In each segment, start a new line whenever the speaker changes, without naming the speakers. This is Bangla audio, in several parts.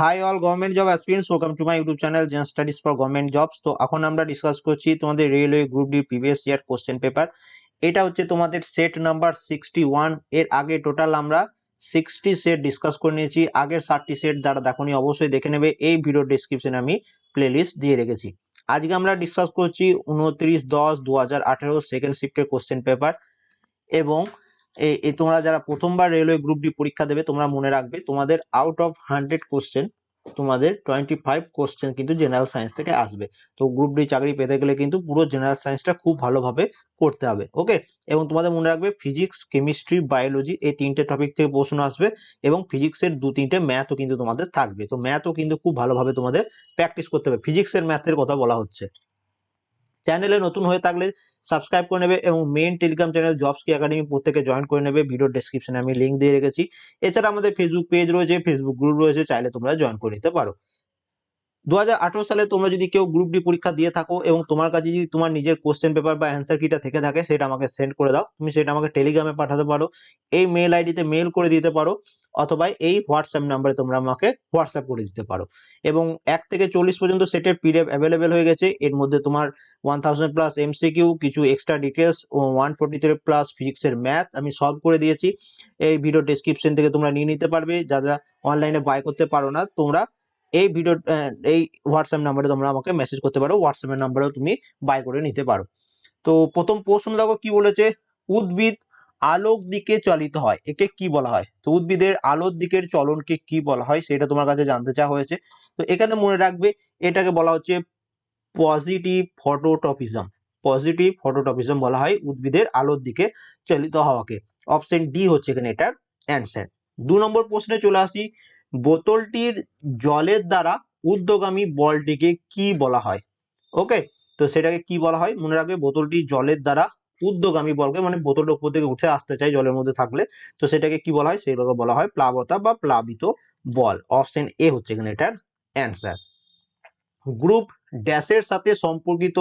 Hi all government job aspirants welcome to my YouTube channel Zen studies for government jobs তো এখন আমরা ডিসকাস করছি তোমাদের railway group D previous year question paper এটা হচ্ছে তোমাদের সেট নাম্বার সিক্সটি ওয়ানের আগে টোটাল আমরা সিক্সটি সেট ডিসকাস করে নিয়েছি। আগের ষাটটি সেট যারা দেখোনি অবশ্যই দেখে নেবে। এই ভিডিও ডিসক্রিপশনে আমি প্লেলিস্ট দিয়ে রেখেছি। আজকে আমরা ডিসকাস করছি উনত্রিশ দশ দু হাজার আঠেরো সেকেন্ড শিফটের কোশ্চেন পেপার এবং এই তোমরা যারা প্রথমবার রেলওয়ে গ্রুপ ডি পরীক্ষা দেবে, তোমরা মনে রাখবে তোমাদের আউট অফ হান্ড্রেড কোশ্চেন তোমাদের টোয়েন্টি ফাইভ কোশ্চেন কিন্তু জেনারেল সায়েন্স থেকে আসবে। তো গ্রুপ ডি চাকরি পেতে গেলে কিন্তু পুরো জেনারেল সায়েন্সটা খুব ভালোভাবে করতে হবে ওকে এবং তোমাদের মনে রাখবে ফিজিক্স কেমিস্ট্রি বায়োলজি এই তিনটে টপিক থেকে প্রশ্ন আসবে এবং ফিজিক্সের দু তিনটে ম্যাথও কিন্তু তোমাদের থাকবে। তো ম্যাথও কিন্তু খুব ভালোভাবে তোমাদের প্র্যাকটিস করতে হবে। ফিজিক্সের ম্যাথের কথা বলা হচ্ছে। চ্যানেলে নতুন হয়ে থাকলে সাবস্ক্রাইব করে নেবে এবং মেইন টেলিগ্রাম চ্যানেল জবস কি একাডেমি প্রত্যেকে জয়েন করে নেবে। ভিডিও ডেসক্রিপশনে আমি লিঙ্ক দিয়ে রেখেছি। এছাড়া আমাদের ফেসবুক পেজ রয়েছে ফেসবুক গ্রুপ রয়েছে, চাইলে তোমরা জয়েন করে নিতে পারো। দু হাজার আঠারো সালে তোমরা যদি কেউ গ্রুপ ডি পরীক্ষা দিয়ে থাকো এবং তোমার কাছে যদি তোমার নিজের কোশ্চেন পেপার বা অ্যান্সার কিটা থেকে থাকে, সেটা আমাকে সেন্ড করে দাও। তুমি সেটা আমাকে টেলিগ্রামে পাঠাতে পারো। এই মেল আইডিতে মেল করে দিতে পারো। অথবা এই হোয়াটসঅ্যাপ নাম্বারে তোমরা আমাকে হোয়াটসঅ্যাপ করে দিতে পারো। এবং এক থেকে চল্লিশ পর্যন্ত সেটের পিডিএফ অ্যাভেলেবেল হয়ে গেছে। এর মধ্যে তোমার ওয়ান থাউজেন্ড প্লাস এমসিকিউ কিছু এক্সট্রা ডিটেলস ও ওয়ান ফোর্টি থ্রি প্লাস ফিজিক্সের ম্যাথ আমি সলভ করে দিয়েছি। এই ভিডিও ডেসক্রিপশন থেকে তোমরা নিয়ে নিতে পারবে। যারা অনলাইনে বাই করতে পারো না, তোমরা এই ভিডিও এই হোয়াটসঅ্যাপ নাম্বারে তোমরা আমাকে মেসেজ করতে পারো। হোয়াটসঅ্যাপের নাম্বারেও তুমি বাই করে নিতে পারো। তো প্রথম প্রশ্ন দেখো কি বলেছে? উদ্ভিদ আলোক দিকে চালিত হয়। একে কি বলা হয়? তো উদ্ভিদের আলোর দিকের চলনকে কি বলা হয় সেটা তোমার কাছে জানতে চাওয়া হয়েছে। তো এখানে মনে রাখবে, এটাকে বলা হচ্ছে পজিটিভ ফটোটপিজম পজিটিভ ফটোটপিজম বলা হয় উদ্ভিদের আলোর দিকে চালিত হওয়াকে। অপশন ডি হচ্ছে এখানে এটার অ্যান্সার দু নম্বর প্রশ্নে চলে আসি, বোতলটির জলের দ্বারা উদ্যোগামী বলটিকে কি বলা হয়? ওকে তো সেটাকে কি বলা হয়? মনে রাখবে, বোতলটি জলের দ্বারা ঊর্ধ্বগামী বলকে মানে বোতলটা উপর থেকে উঠে আসতে চাই জলের মধ্যে থাকলে। তো সেটাকে কি বলা হয়? সেটাকে বলা হয় প্লাবতা বা প্লাবিত বল। অপশন এ হচ্ছে এখানে এটার অ্যান্সার গ্রুপ ড্যাশের সাথে সম্পর্কিত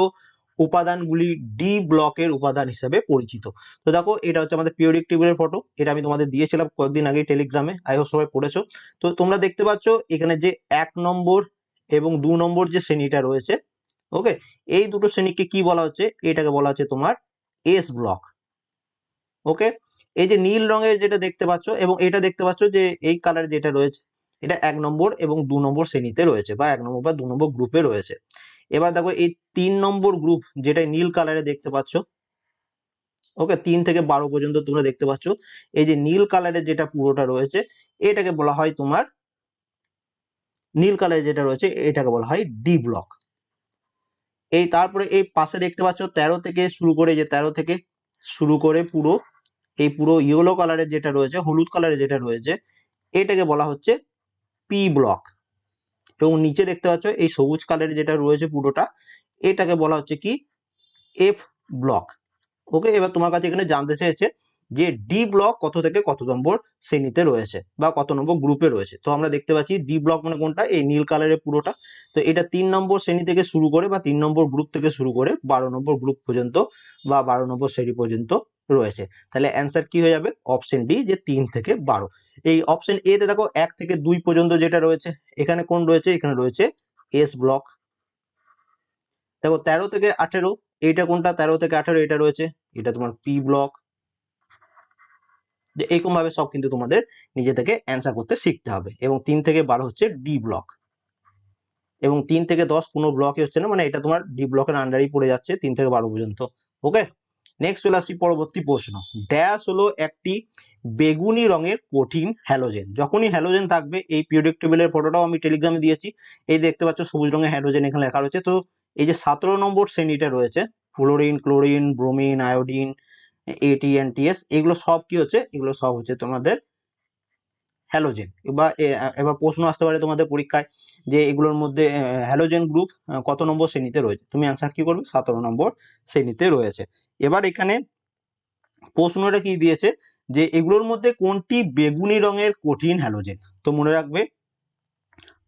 উপাদানগুলি ডি ব্লকের উপাদান হিসেবে পরিচিত। তো দেখো, এটা হচ্ছে আমাদের পিরিয়ডিক টেবিলের ফটো এটা আমি তোমাদের দিয়েছিলাম কয়েকদিন আগে টেলিগ্রামে আই হোপ সবাই পড়েছো। তো তোমরা দেখতে পাচ্ছ এখানে যে এক নম্বর এবং দু নম্বর যে শ্রেণীটা রয়েছে ওকে এই দুটো শ্রেণীকে কি বলা হচ্ছে? এটাকে বলা হচ্ছে তোমার এস ব্লক ওকে এই যে নীল রঙের যেটা দেখতে পাচ্ছ এবং এটা দেখতে পাচ্ছ যে এই কালার যেটা রয়েছে, এটা এক নম্বর এবং দু নম্বর শ্রেণীতে রয়েছে বা এক নম্বর বা দু নম্বর গ্রুপে রয়েছে। এবার দেখো এই তিন নম্বর গ্রুপ যেটা নীল কালারে দেখতে পাচ্ছ ওকে তিন থেকে বারো পর্যন্ত তোমরা দেখতে পাচ্ছ। এই যে নীল কালারের যেটা পুরোটা রয়েছে, এটাকে বলা হয় তোমার নীল কালারের যেটা রয়েছে, এটাকে বলা হয় ডি ব্লক এই তারপরে এই পাশে দেখতে পাচ্ছ তেরো থেকে শুরু করে যে তেরো থেকে শুরু করে পুরো, এই পুরো ইয়েলো কালারের যেটা রয়েছে, হলুদ কালারের যেটা রয়েছে, এটাকে বলা হচ্ছে পি ব্লক এবং নিচে দেখতে পাচ্ছ এই সবুজ কালারের যেটা রয়েছে পুরোটা, এটাকে বলা হচ্ছে কি এফ ব্লক ওকে এবার তোমার কাছে এখানে জানতে চেয়েছে যে ডি ব্লক কত থেকে কত নম্বর শ্রেণীতে রয়েছে বা কত নম্বর গ্রুপে রয়েছে। তো আমরা দেখতে পাচ্ছি ডি ব্লক মানে কোনটা? এই নীল কালারের পুরোটা। তো এটা তিন নম্বর শ্রেণি থেকে শুরু করে বা তিন নম্বর গ্রুপ থেকে শুরু করে বারো নম্বর গ্রুপ পর্যন্ত বা বারো নম্বর শ্রেণি পর্যন্ত রয়েছে। তাহলে অ্যান্সার কি হয়ে যাবে? অপশন ডি যে তিন থেকে বারো। এই অপশন এ তে দেখো এক থেকে দুই পর্যন্ত যেটা রয়েছে, এখানে কোন রয়েছে? এখানে রয়েছে এস ব্লক দেখো তেরো থেকে আঠেরো, এইটা কোনটা? তেরো থেকে আঠেরো, এটা রয়েছে। এটা তোমার পি ব্লক যে এরকম ভাবে সব কিন্তু তোমাদের নিজে থেকে অ্যান্সার করতে শিখতে হবে। এবং তিন থেকে বারো হচ্ছে ডি ব্লক এবং তিন থেকে দশ কোনো ব্লকই হচ্ছে না মানে এটা তোমার ডি ব্লকের আন্ডারেই পড়ে যাচ্ছে তিন থেকে বারো পর্যন্ত। ওকে নেক্সট চলে আসছি পরবর্তী প্রশ্ন। ড্যাশ হলো একটি বেগুনি রঙের কঠিন হ্যালোজেন যখনই হ্যালোজেন থাকবে, এই পিরিয়ডিক টেবিলের ফটোটাও আমি টেলিগ্রামে দিয়েছি। এই দেখতে পাচ্ছ সবুজ রঙের হ্যালোজেন এখানে লেখা রয়েছে। তো এই যে সতেরো নম্বর শ্রেণীটা রয়েছে ফ্লোরিন ক্লোরিন ব্রোমিন আয়োডিন এটিএনটিএস এগুলো সব কি হচ্ছে? এগুলো সব হচ্ছে তোমাদের হ্যালোজেন বা এবার প্রশ্ন আসতে পারে তোমাদের পরীক্ষায় যে এগুলোর মধ্যে হ্যালোজেন গ্রুপ কত নম্বর শ্রেণীতে রয়েছে? তুমি অ্যান্সার কি করবে? সতেরো নম্বর শ্রেণীতে রয়েছে। এবার এখানে প্রশ্নটা কি দিয়েছে যে এগুলোর মধ্যে কোনটি বেগুনি রঙের কঠিন হ্যালোজেন তো মনে রাখবে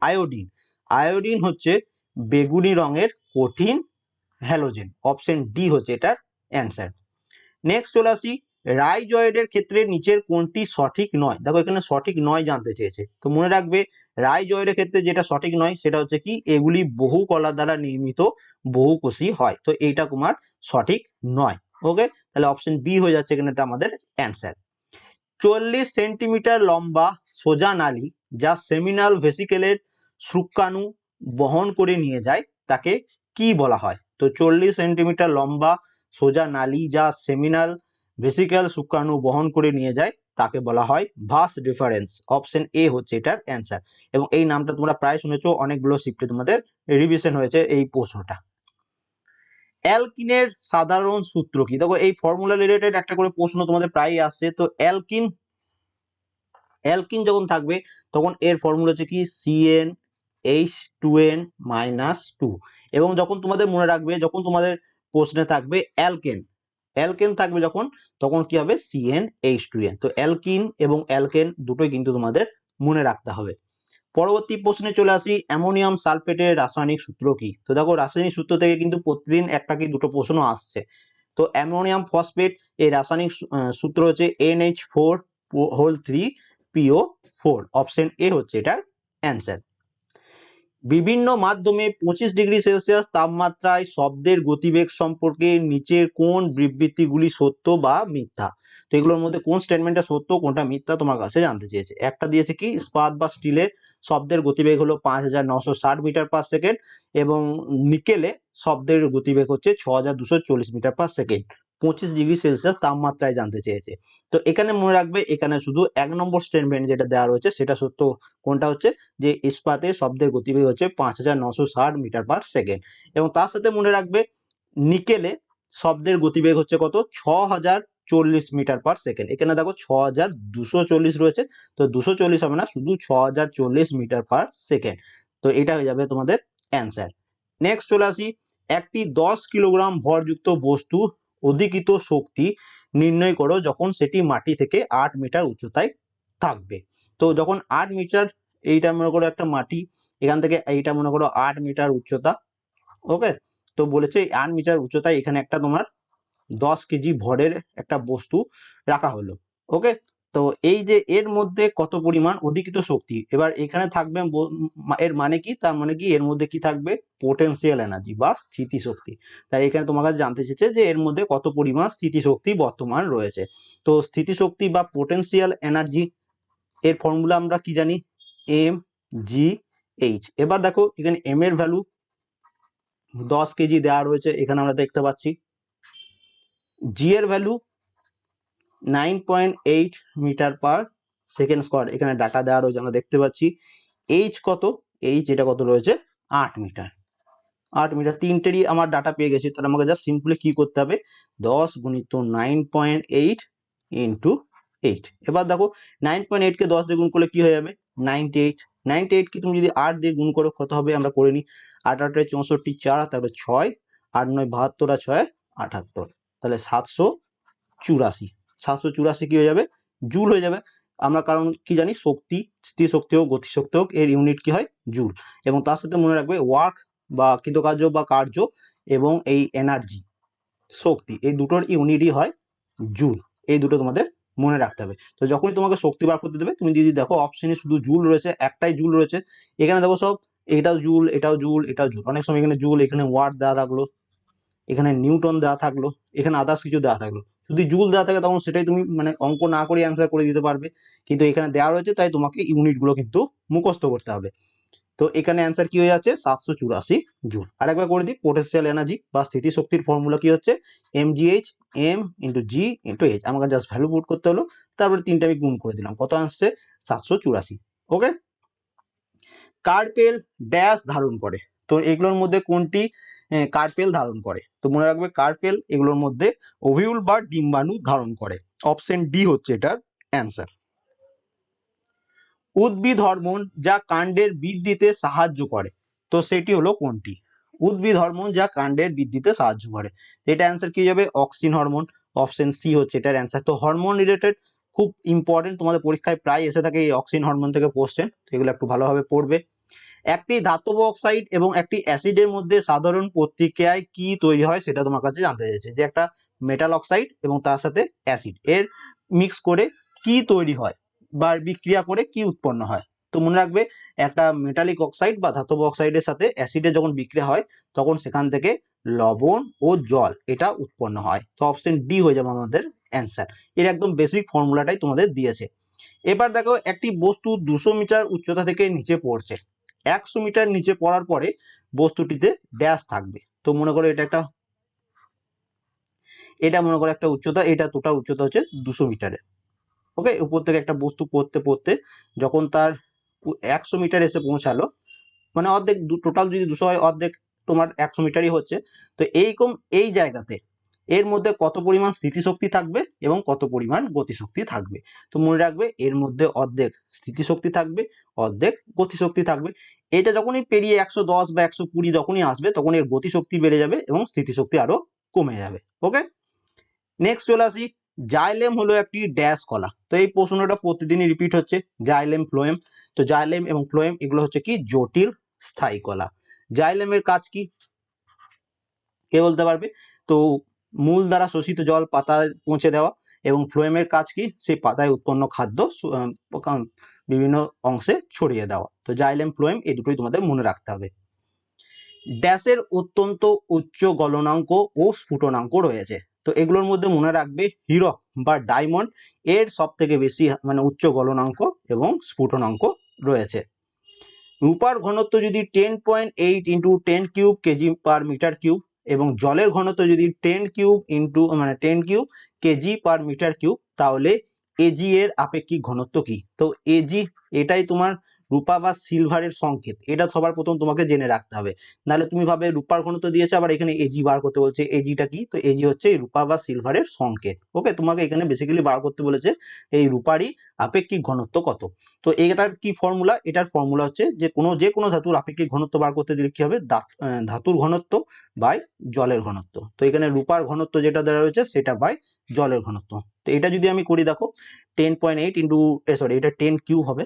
আয়োডিন আয়োডিন হচ্ছে বেগুনি রঙের কঠিন হ্যালোজেন অপশন ডি হচ্ছে এটার অ্যান্সার নেক্সট চলে আসি, রাইজয়েডের ক্ষেত্রে নিচের কোনটি সঠিক নয়? দেখো এখানে সঠিক নয় জানতে চেয়েছে। তো মনে রাখবে, রাইজয়েডের ক্ষেত্রে যেটা সঠিক নয়, সেটা হচ্ছে কি, এগুলি বহু কলা দ্বারা নির্মিত বহুকোষী হয়। তো এইটা তোমার সঠিক নয়। ওকে তাহলে অপশন বি হয়ে যাচ্ছে এখানে আমাদের অ্যান্সার চল্লিশ সেন্টিমিটার লম্বা সোজা নালী যা সেমিনাল ভেসিকেলের শুক্রাণু বহন করে নিয়ে যায়, তাকে কি বলা হয়? তো চল্লিশ সেন্টিমিটার লম্বা সোজা নালী যা সেমিনাল ভেসিক্যাল শুক্রাণু বহন করে নিয়ে যায়, তাকে বলা হয় ভাস ডিফারেন্স অপশন এ হচ্ছে এটার অ্যান্সার এবং এই নামটা তোমরা প্রায় শুনেছো, অনেকগুলো শিফটে তোমাদের রিভিশন হয়েছে এই প্রশ্নটা। অ্যালকিনের সাধারণ সূত্র কি? দেখো, এই ফর্মুলা রিলেটেড একটা করে প্রশ্ন তোমাদের প্রায়ই আসছে, তো অ্যালকিন অ্যালকিন যখন থাকবে, তখন এর ফর্মুলা হচ্ছে কি? CN H two N minus two এবং যখন তোমাদের মনে রাখবে, যখন তোমাদের প্রশ্নে থাকবে অ্যালকেন। অ্যালকেন থাকবে যখন, তখন কি হবে? C n H two N তো অ্যালকিন এবং অ্যালকেন দুটোই কিন্তু তোমাদের মনে রাখতে হবে। পরবর্তী প্রশ্নে চলে আসি, অ্যামোনিয়াম সালফেটের রাসায়নিক সূত্র কি? তো দেখো, রাসায়নিক সূত্র থেকে কিন্তু প্রতিদিন একটা কি দুটো প্রশ্ন আসছে। তো অ্যামোনিয়াম ফসফেট, এই রাসায়নিক সূত্র হচ্ছে N H four whole three PO four option A হচ্ছে এটার অ্যান্সার বিভিন্ন মাধ্যমে পঁচিশ ডিগ্রি সেলসিয়াস তাপমাত্রায় শব্দের গতিবেগ সম্পর্কে নিচের কোন বিবৃতিগুলি সত্য বা মিথ্যা? তো এগুলোর মধ্যে কোন স্টেটমেন্টটা সত্য, কোনটা মিথ্যা তোমার কাছে জানতে চেয়েছে? একটা দিয়েছে কি? ইস্পাত বা স্টিলে শব্দের গতিবেগ হলো পাঁচ হাজার নশো ষাট মিটার পার সেকেন্ড এবং নিকেলে শব্দের গতিবেগ হচ্ছে ছ হাজার দুশো চল্লিশ মিটার পার সেকেন্ড পঁচিশ ডিগ্রি সেলসিয়াস তাপমাত্রায় জানতে চেয়েছে। তো এখানে মনে রাখবে, এখানে শুধু এক নম্বর স্টেটমেন্ট যেটা দেওয়া রয়েছে, সেটা সত্য কোনটা হচ্ছে? যে ইস্পাতে শব্দের গতিবেগ হচ্ছে পাঁচ মিটার পার সেকেন্ড। এবং তার সাথে মনে রাখবে, নিকেলে শব্দের গতিবেগ হচ্ছে কত? ছ হাজার চল্লিশ মিটার পার সেকেন্ড। এখানে দেখো ছ হাজার দুশো চল্লিশ রয়েছে, তো দুশো চল্লিশ হবে না, শুধু ছ হাজার চল্লিশ মিটার পার সেকেন্ড। তো এটা হয়ে যাবে তোমাদের অ্যান্সার নেক্সট চলে আসি, একটি দশ কিলোগ্রাম ভরযুক্ত বস্তু অধিকৃত শক্তি নির্ণয় করো যখন সেটি মাটি থেকে আট মিটার উচ্চতায় থাকবে। তো যখন আট মিটার এইটা মনে করো একটা মাটি, এখান থেকে এইটা মনে করো আট মিটার উচ্চতা, ওকে? তো বলেছে আট মিটার উচ্চতায় এখানে একটা তোমার দশ কেজি ভরের একটা বস্তু রাখা হলো, ওকে? তো এই যে এর মধ্যে কত পরিমাণ অধিকৃত শক্তি? এবার এখানে থাকবে এর মানে কি? তার মানে কি? এর মধ্যে কি থাকবে? পোটেনশিয়াল এনার্জি বা স্থিতিশক্তি। তাই এখানে তোমার কাছে জানতে চেয়েছে যে এর মধ্যে কত পরিমাণ স্থিতিশক্তি বর্তমান রয়েছে। তো স্থিতিশক্তি বা পোটেনশিয়াল এনার্জি এর ফর্মুলা আমরা কি জানি? এম জি এইচ এবার দেখো, এখানে এম এর ভ্যালু দশ কেজি দেওয়া রয়েছে। এখানে আমরা দেখতে পাচ্ছি। জি এর value nine point eight metre per second square এখানে ডাটা দেওয়া রয়েছে, আমরা দেখতে পাচ্ছি। এইচ কত? এইচ এটা কত রয়েছে? আট মিটার আট মিটার তিনটেরই আমার ডাটা পেয়ে গেছি। তাহলে আমাকে জাস্ট সিম্পলি কি করতে হবে? দশ গুণিত nine point eight into eight এবার দেখো নাইন পয়েন্ট এইটকে দশ দিয়ে গুণ করলে কি হয়ে যাবে? নাইনটি এইট নাইনটি তুমি যদি আট দিয়ে গুণ করো, কত হবে? আমরা করে নিই। আট আটে চৌষট্টি, চার তাহলে ছয়, আট, নয়, বাহাত্তর, আর ছয়, আটাত্তর। তাহলে সাতশো চুরাশি। সাতশো চুরাশি কি হয়ে যাবে? জুল হয়ে যাবে। আমরা কারণ কি জানি? শক্তি, স্থিতিশক্তি হোক, গতিশক্তি হোক, এর ইউনিট কি হয়? জুল। এবং তার সাথে মনে রাখবে ওয়ার্ক বা কৃতকার্য বা কার্য এবং এই এনার্জি শক্তি, এই দুটোর ইউনিটই হয় জুল। এই দুটো তোমাদের মনে রাখতে হবে। তো যখনই তোমাকে শক্তি বার করতে দেবে, তুমি যদি দেখো অপশনে শুধু জুল রয়েছে, একটাই জুল রয়েছে, এখানে দেখো সব, এটাও জুল এটাও জুল এটাও জুল। অনেক সময় এখানে জুল, এখানে ওয়াট দেওয়া থাকল, এখানে নিউটন দেওয়া থাকল, এখানে আদার্স কিছু দেওয়া থাকল। যদি জুল দেওয়া থাকে তখন সেটাই তুমি মানে অঙ্ক না করে অ্যান্সার করে দিতে পারবে। কিন্তু এখানে দেওয়া রয়েছে, তাই তোমাকে ইউনিটগুলো কিন্তু মুখস্থ করতে হবে। তো এখানে অ্যান্সার কি হয়ে যাচ্ছে? সাতশো চুরাশি জুল। আরেকবার করে দিই পোটেনশিয়াল এনার্জি বা স্থিতিশক্তির ফর্মুলা কি হচ্ছে? M G H M into G into H আমাকে জাস্ট ভ্যালু পুট করতে হলো, তারপরে তিনটা আমি গুণ করে দিলাম। কত আসছে? সাতশো চুরাশি। ওকে কার্পেল ড্যাশ ধারণ করে। তো এগুলোর মধ্যে কোনটি কার্পেল ধারণ করে? তো মনে রাখবে কার্পেল এগুলোর মধ্যে ওভিউল বা ডিম্বাণু ধারণ করে। অপশন ডি হচ্ছে এটার অ্যান্সার। উদ্ভিদ হরমোন যা কাণ্ডের বৃদ্ধিতে সাহায্য করে। তো সেটি হলো কোনটি? উদ্ভিদ হরমোন যা কাণ্ডের বৃদ্ধিতে সাহায্য করে। এটা অ্যান্সার কি যাবে? Auxin hormone. অপশন সি হচ্ছে এটার অ্যান্সার। তো হরমোন রিলেটেড খুব ইম্পর্টেন্ট তোমাদের পরীক্ষায় প্রায় এসে থাকে এই অক্সিন হরমোন থেকে কোশ্চেন এগুলো একটু ভালোভাবে পড়বে। একটি ধাতব অক্সাইড এবং একটি অ্যাসিডের মধ্যে সাধারণ প্রতিক্রিয়ায় কি তৈরি হয় সেটা তোমার কাছে জানতে চাইছে, যে একটা মেটাল অক্সাইড এবং তার সাথে অ্যাসিড এর মিক্স করে কি তৈরি হয় বা বিক্রিয়া করে কি উৎপন্ন হয়। তো মনে রাখবে, একটা মেটালিক অক্সাইড বা ধাতব অক্সাইডের সাথে অ্যাসিডে যখন বিক্রিয়া হয়, তখন সেখান থেকে লবণ ও জল এটা উৎপন্ন হয়। তো অপশন ডি হয়ে যাবে আমাদের অ্যান্সার এর একদম বেসিক ফর্মুলাটাই তোমাদের দিয়েছে। এবার দেখো, একটি বস্তু দুশো মিটার উচ্চতা থেকে নিচে পড়ছে। একশো মিটার নিচে পড়ার পরে বস্তুটিতে ড্যাশ থাকবে। তো মনে করো এটা একটা, এটা মনে করো একটা উচ্চতা, এটা টোটাল উচ্চতা হচ্ছে দুশো মিটারের। ওকে উপর থেকে একটা বস্তু পড়তে পড়তে যখন তার একশো মিটার এসে পৌঁছালো মানে অর্ধেক, টোটাল যদি দুশো হয়, অর্ধেক তোমার একশো মিটারই হচ্ছে। তো এইরকম এই জায়গাতে এর মধ্যে কত পরিমাণ স্থিতিশক্তি থাকবে এবং কত পরিমাণ গতিশক্তি থাকবে? তো মনে রাখবে, এর মধ্যে অর্ধেক স্থিতিশক্তি থাকবে, অর্ধেক গতিশক্তি থাকবে। এটা যখনই পেরিয়ে একশো দশ বা একশো কুড়ি যখনই আসবে, তখন এর গতিশক্তি বেড়ে যাবে এবং স্থিতিশক্তি আরও কমে যাবে। ওকে নেক্সট চলে আসি, জাইলেম হলো একটি ড্যাশ কলা। তো এই প্রশ্নটা প্রতিদিনই রিপিট হচ্ছে, জাইলেম, ফ্লোয়েম। তো জাইলেম এবং ফ্লোয়েম এগুলো হচ্ছে কি? জটিল, স্থায়ী কলা। জাইলেমের কাজ কি? কে বলতে পারবে? তো মূল দ্বারা শোষিত জল পাতায় পৌঁছে দেওয়া এবং ফ্লোয়েমের কাজ কি? সেই পাতায় উৎপন্ন খাদ্য বিভিন্ন অংশে ছড়িয়ে দেওয়া। তো জাইলেম, ফ্লোয়েম এই দুটোই তোমাদের মনে রাখতে হবে। ড্যাশের অত্যন্ত উচ্চ গলনাঙ্ক ও স্ফুটনাঙ্ক রয়েছে। তো এগুলোর মধ্যে মনে রাখবে হিরক বা ডায়মন্ড। এর সব থেকে বেশি মানে উচ্চ গলনাঙ্ক এবং স্ফুটনাঙ্ক রয়েছে। রূপার ঘনত্ব যদি ten point eight into ten cube KG per metre cube এবং জলের ঘনত্ব যদি টেন কিউব ইন্টু মানে ten cube KG per metre cube তাহলে এজি এর আপেক্ষিক ঘনত্ব কি? তো এজি এটাই তোমার রূপা বা সিলভারের সংকেত, এটা সবার প্রথম তোমাকে জেনে রাখতে হবে। নাহলে তুমি ভাবে রূপার ঘনত্ব দিয়েছে, আবার এখানে এজি বার করতে বলছে এজিটা কি? তো এজি হচ্ছে এই রূপা বা সিলভারের সংকেত। ওকে তোমাকে এখানে বেসিক্যালি বার করতে বলেছে, এই রূপারই আপেক্ষিক ঘনত্ব কত? তো এটার কি ফর্মুলা এটার ফর্মুলা হচ্ছে যে কোনো যে কোনো ধাতুর আপেক্ষিক ঘনত্ব বার করতে দিলে কি হবে? ধাতুর ঘনত্ব বাই জলের ঘনত্ব। তো এখানে রূপার ঘনত্ব যেটা দেওয়া রয়েছে সেটা বাই জলের ঘনত্ব। তো এটা যদি আমি করি দেখো ten point eight into sorry এটা টেন কিউ হবে।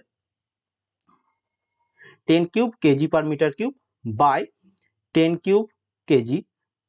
Ten cube KG per metre cube by ten cube KG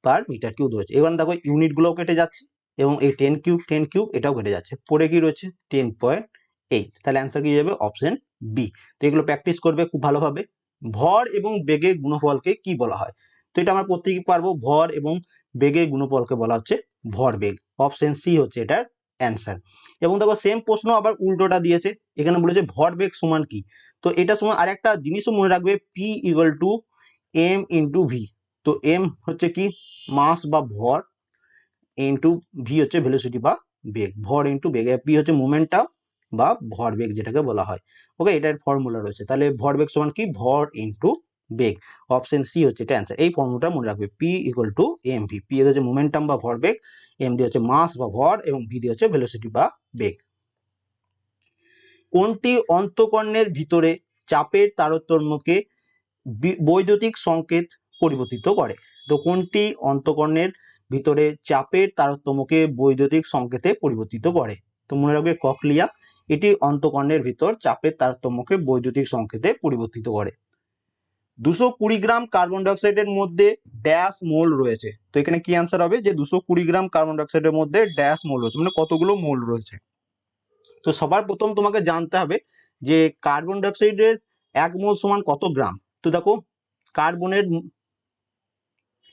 per metre cube রয়েছে। এবার দেখো ইউনিটগুলোও কেটে যাচ্ছে এবং এই টেন কিউব টেন কিউব এটাও কেটে যাচ্ছে। পরে কি রয়েছে? Ten point eight. তাহলে অ্যান্সার কি যাবে? অপশন বি তো এগুলো প্র্যাকটিস করবে খুব ভালোভাবে। ভর এবং বেগের গুণফলকে কি বলা হয়? তো এটা আমরা প্রত্যেকেই পারব। ভর এবং বেগের গুণফলকে বলা হচ্ছে ভর বেগ অপশন সি হচ্ছে এটার অ্যান্সার এবং দেখো সেম প্রশ্ন আবার উল্টোটা দিয়েছে। এখানে বলেছে ভর বেগ সমান কি? তো এটা সময় আরেকটা জিনিসও মনে রাখবে P equal to M into V তো এম হচ্ছে কি? মাস বা ভর ইন্টু ভি হচ্ছে ভেলোসিটি বা বেগ। ভর ইন্টু বেগ। পি হচ্ছে মোমেন্টটা বা ভর বেগ যেটাকে বলা হয়। ওকে এটার ফর্মুলা রয়েছে। তাহলে ভর বেগ সমান কি? ভর ইন্টু বেগ অপশন সি হচ্ছে এটা অ্যান্সার এই ফর্মুলাটা মনে রাখবে P equal to M V P হচ্ছে মোমেন্টাম বা ভর বেগ এম দিয়ে হচ্ছে মাস বা ভর, এবং ভি দিয়ে হচ্ছে ভেলোসিটি বা বেগ। কোনটি অন্তকর্ণের ভিতরে চাপের তারতম্যকে বৈদ্যুতিক সংকেত পরিবর্তিত করে? তো কোনটি অন্তকর্ণের ভিতরে চাপের তারতম্যকে বৈদ্যুতিক সংকেতে পরিবর্তিত করে? তো মনে রাখবে ককলিয়া এটি অন্তকর্ণের ভিতর চাপের তারতম্যকে বৈদ্যুতিক সংকেতে পরিবর্তিত করে। দুশো কুড়ি গ্রাম কার্বন ডাইঅক্সাইডের মধ্যে ড্যাশ মোল রয়েছে। তো এখানে কি অ্যান্সার হবে? যে দুশো কুড়ি গ্রাম কার্বন ডাইঅক্সাইডের মধ্যে ড্যাশ মোল রয়েছে মানে কতগুলো মোল রয়েছে। তো সবার প্রথম তোমাকে জানতে হবে যে কার্বন ডাইঅক্সাইডের এক মোল সমান কত গ্রাম? তো দেখো কার্বনের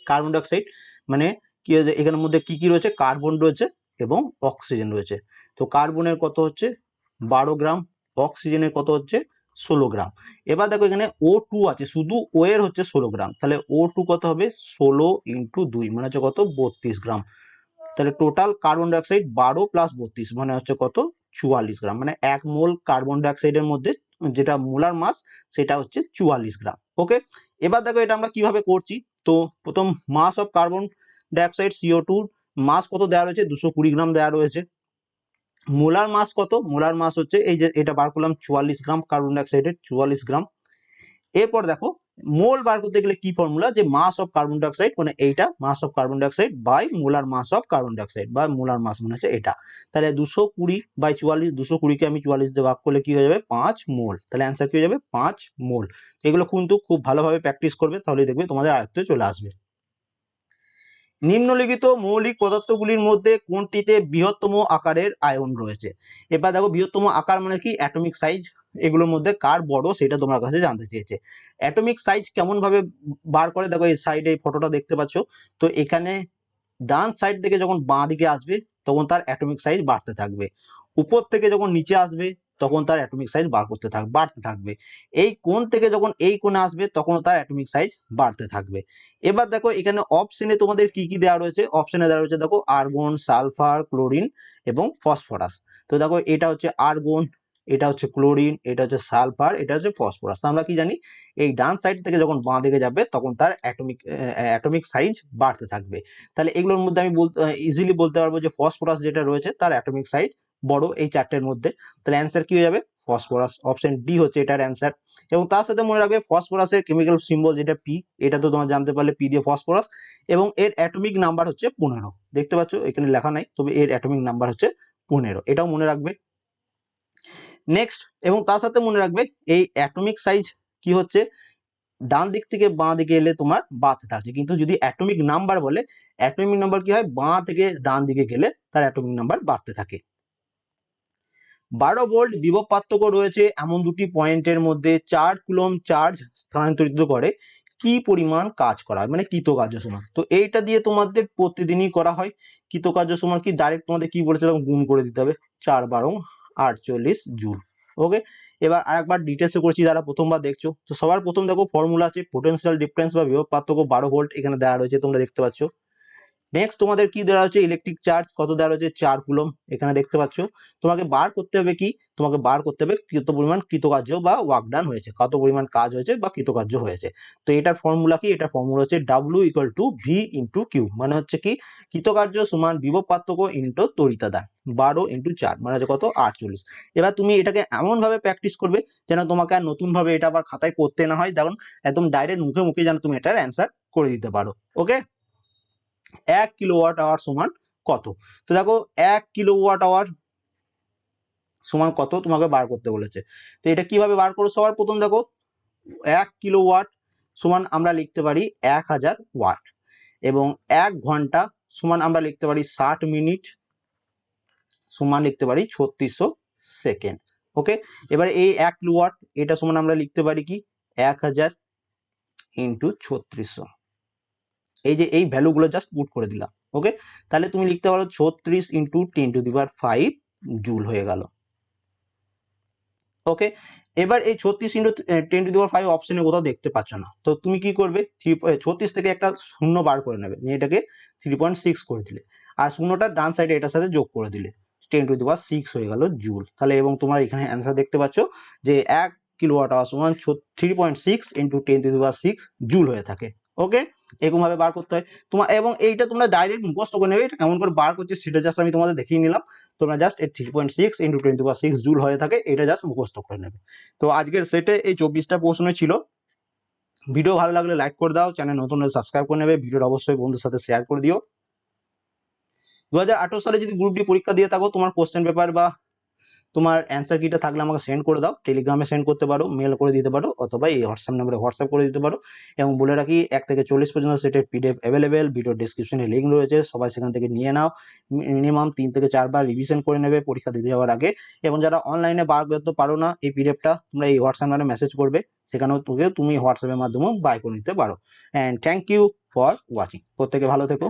কার্বন ডাইঅক্সাইড মানে কি হয়েছে? এখানের মধ্যে কি কি রয়েছে? কার্বন রয়েছে এবং অক্সিজেন রয়েছে। তো কার্বনের কত হচ্ছে? বারো গ্রাম। অক্সিজেনের কত হচ্ছে? ষোলো গ্রাম। এবার দেখো এখানে ও টু আছে, শুধু ও এর হচ্ছে ষোলো গ্রাম। তাহলে ও টু কত হবে? ষোলো ইন্টু দুই মানে হচ্ছে কত? বত্রিশ গ্রাম। তাহলে টোটাল কার্বন ডাইঅক্সাইড বারো প্লাস বত্রিশ মানে হচ্ছে কত? চুয়াল্লিশ গ্রাম। মানে এক মোল কার্বন ডাইঅক্সাইডের মধ্যে যেটা মোলার মাস, সেটা হচ্ছে চুয়াল্লিশ গ্রাম। ওকে এবার দেখো এটা আমরা কীভাবে করছি? তো প্রথম mass of carbon dioxide CO tour mass কত দেওয়া রয়েছে? দুশো কুড়ি গ্রাম দেওয়া রয়েছে। মোলার মাস কত? মোলার মাস হচ্ছে এই যে এটা বার করলাম চুয়াল্লিশ গ্রাম, কার্বন ডাইঅক্সাইডের চুয়াল্লিশ গ্রাম। এরপর দেখো, মোল বার করতে গেলে কি ফর্মুলা যে মাস অফ কার্বন ডাইঅক্সাইড মানে এইটা mass of carbon dioxide by molar mass of carbon dioxide বা মোলার মাস মানে হচ্ছে এটা। তাহলে দুশো কুড়ি বাই চুয়াল্লিশ, দুশো কুড়িকে আমি চুয়াল্লিশ দিয়ে ভাগ করলে কি হয়ে যাবে? পাঁচ মোল। তাহলে অ্যান্সার কি হয়ে যাবে? পাঁচ মোল। এগুলো কিন্তু খুব ভালোভাবে প্র্যাকটিস করবে তাহলে দেখবে তোমাদের আয়ত্তে চলে আসবে। নিম্নলিখিত মৌলিক পদার্থগুলির মধ্যে কোনটিতে বৃহত্তম আকারের আয়ন রয়েছে? এবার দেখো, বৃহত্তম আকার মানে কি? অ্যাটমিক সাইজ এগুলোর মধ্যে কার বড় সেটা তোমার কাছে জানতে চেয়েছে। অ্যাটমিক সাইজ কেমন ভাবে বার করে? দেখো, এই সাইডে এই ফটোটা দেখতে পাচ্ছ। তো এখানে ডান সাইড থেকে যখন বাঁ দিকে আসবে, তখন তার অ্যাটমিক সাইজ বাড়তে থাকবে। উপর থেকে যখন নিচে আসবে তখন তার অ্যাটমিক সাইজ বার করতে থাকবে বাড়তে থাকবে। এই কোণ থেকে যখন এই কোণে আসবে, তখন তার অ্যাটমিক সাইজ বাড়তে থাকবে। এবার দেখো, এখানে অপশনে তোমাদের কি কি দেওয়া রয়েছে? অপশনে দেওয়া রয়েছে দেখো আর্গন সালফার ক্লোরিন এবং ফসফরাস তো দেখো, এটা হচ্ছে আর্গন এটা হচ্ছে ক্লোরিন এটা হচ্ছে সালফার এটা হচ্ছে ফসফরাস আমরা কি জানি, এই ডান সাইড থেকে যখন বাঁ দিকে যাবে, তখন তার অ্যাটমিক অ্যাটমিক সাইজ বাড়তে থাকবে। তাহলে এগুলোর মধ্যে আমি বলতে ইজিলি বলতে পারব যে ফসফরাস যেটা রয়েছে, তার অ্যাটমিক সাইজ বড় এই চারটের মধ্যে, তাহলে অ্যান্সার কি হয়ে যাবে? ফসফরাস অপশন ডি হচ্ছে এটার অ্যান্সার এবং তার সাথে মনে রাখবে ফসফরাসের কেমিক্যাল সিম্বল যেটা পি এটা তো তোমার জানতে পারলে পি দিয়ে ফসফরাস এবং এর অ্যাটমিক নাম্বার হচ্ছে পনেরো। দেখতে পাচ্ছ, এখানে লেখা নাই, তবে এর অ্যাটমিক নাম্বার হচ্ছে পনেরো। এটাও মনে রাখবে। নেক্সট এবং তার সাথে মনে রাখবে, এই অ্যাটমিক সাইজ কি হচ্ছে? ডান দিক থেকে বাঁ দিকে এলে তোমার বাড়তে থাকছে। কিন্তু যদি অ্যাটমিক নাম্বার বলে অ্যাটমিক নাম্বার কি হয়? বাঁ থেকে ডান দিকে গেলে তার অ্যাটমিক নাম্বার বাড়তে থাকে। বারো ভোল্ট বিভব পার্থক্য রয়েছে এমন দুটি পয়েন্টের মধ্যে চার কুলম চার্জ স্থানান্তরিত করে কি পরিমাণ কাজ করা হয় মানে কৃতকার্য সমান। তো এইটা দিয়ে তোমাদের প্রতিদিনই করা হয়। কৃতকার্য সমান কি? ডাইরেক্ট তোমাদের কি বলেছিলাম গুণ করে দিতে হবে। চার বারো আটচল্লিশ জুল। ওকে এবার আরেকবার ডিটেলসে করেছি যারা প্রথমবার দেখছ। তো সবার প্রথম দেখো ফর্মুলা আছে পোটেনশিয়াল ডিফারেন্স বা বিভব পার্থক্য বারো ভোল্ট এখানে দেওয়া রয়েছে, তোমরা দেখতে পাচ্ছ। নেক্সট তোমাদের কি দেওয়া হচ্ছে ইলেকট্রিক চার্জ কত দেওয়া রয়েছে চার কুলম, এখানে দেখতে পাচ্ছ। তোমাকে বার করতে হবে কি? তোমাকে বার করতে হবে কত পরিমাণ কৃতকার্য বা ওয়ার্ক হয়েছে। কত পরিমাণ কাজ হয়েছে বা কৃতকার্য হয়েছে। তো এটার ফর্মুলা কি? এটার ফর্মুলা হচ্ছে W equal to V into Q মানে হচ্ছে কি? কৃতকার্য সমান বিভব পার্থক্য ইন্টু তরিতাদার বারো ইন্টু চার মানে হচ্ছে কত? আটচল্লিশ। এবার তুমি এটাকে এমনভাবে প্র্যাকটিস করবে যেন তোমাকে আর নতুনভাবে এটা আবার খাতায় করতে না হয়। দেখুন, একদম ডাইরেক্ট মুখে মুখে যেন তুমি এটার অ্যান্সার করে দিতে পারো। ওকে এক কিলোওয়াট আওয়ার সমান কত? তো দেখো, এক কিলোওয়াট আওয়ার সমান কত তোমাকে বার করতে বলেছে। তো এটা কীভাবে বার করো? সবার প্রথম দেখো, এক কিলোওয়াট সমান আমরা লিখতে পারি এক হাজার ওয়াট এবং এক ঘণ্টা সমান আমরা লিখতে পারি ষাট মিনিট সমান লিখতে পারি ছত্রিশশো সেকেন্ড। ওকে এবারে এই এক কিলোওয়াট এটা সমান আমরা লিখতে পারি কি? এক হাজার ইন্টু ছত্রিশশো। এই যে এই ভ্যালুগুলো জাস্ট পুট করে দিলাম ওকে তাহলে তুমি লিখতে পারো ছত্রিশ into ten to the power five joule হয়ে গেল ওকে এবার এই ছত্রিশ into ten to the power five অপশনে কোথাও দেখতে পাচ্ছ না। তো তুমি কি করবে? থ্রি ছত্রিশ থেকে একটা শূন্য বার করে নেবে, নিয়ে এটাকে থ্রি পয়েন্ট সিক্স করে দিলে। আর শূন্যটা ডান সাইডে এটার সাথে যোগ করে দিলে ten to the power six হয়ে গেল জুল তাহলে এবং তোমার এখানে অ্যান্সার দেখতে পাচ্ছ যে এক কিলোওয়াট আওয়ার সমান three point six into ten to the power six joule হয়ে থাকে ওকে এরকম ভাবে বার করতে হয়। তোমার এবং এইটা তোমরা ডাইরেক্ট মুখস্থ করে নেবে, এটা কেমন করে বার করছে সেটা জাস্ট আমি তোমাদের দেখিয়ে নিলাম। তোমরা জাস্ট এই three point six into twenty per six joule হয়ে থাকে, এটা জাস্ট মুখস্থ করে নেবে। তো আজকের সেটে এই চব্বিশটা প্রশ্ন ছিল। ভিডিও ভালো লাগলে লাইক করে দাও চ্যানেল নতুন হলে সাবস্ক্রাইব করে নেবে, ভিডিওটা অবশ্যই বন্ধুর সাথে শেয়ার করে দিও। দু হাজার আঠারো সালে যদি গ্রুপ ডি পরীক্ষা দিয়ে থাকো, তোমার কোশ্চেন পেপার বা তোমার অ্যান্সার কিটা থাকলে আমাকে সেন্ড করে দাও। টেলিগ্রামে সেন্ড করতে পারো মেল করে দিতে পারো, অথবা এই হোয়াটসঅ্যাপ নাম্বারে হোয়াটসঅ্যাপ করে দিতে পারো। এবং বলে রাখি, এক থেকে চল্লিশ পর্যন্ত সেটের পিডিএফ অ্যাভেলেবেল ভিডিও ডিসক্রিপশনে লিঙ্ক রয়েছে, সবাই সেখান থেকে নিয়ে নাও। মিনিমাম তিন থেকে চারবার রিভিশন করে নেবে পরীক্ষা দিতে যাওয়ার আগে। এবং যারা অনলাইনে বার করতে পারো না, এই পিডিএফটা তোমরা এই হোয়াটসঅ্যাপ নাম্বারে মেসেজ করবে। সেখানেও তুমি হোয়াটসঅ্যাপের মাধ্যমেও বাই করে নিতে পারো। And thank you for watching প্রত্যেকে ভালো থেকো।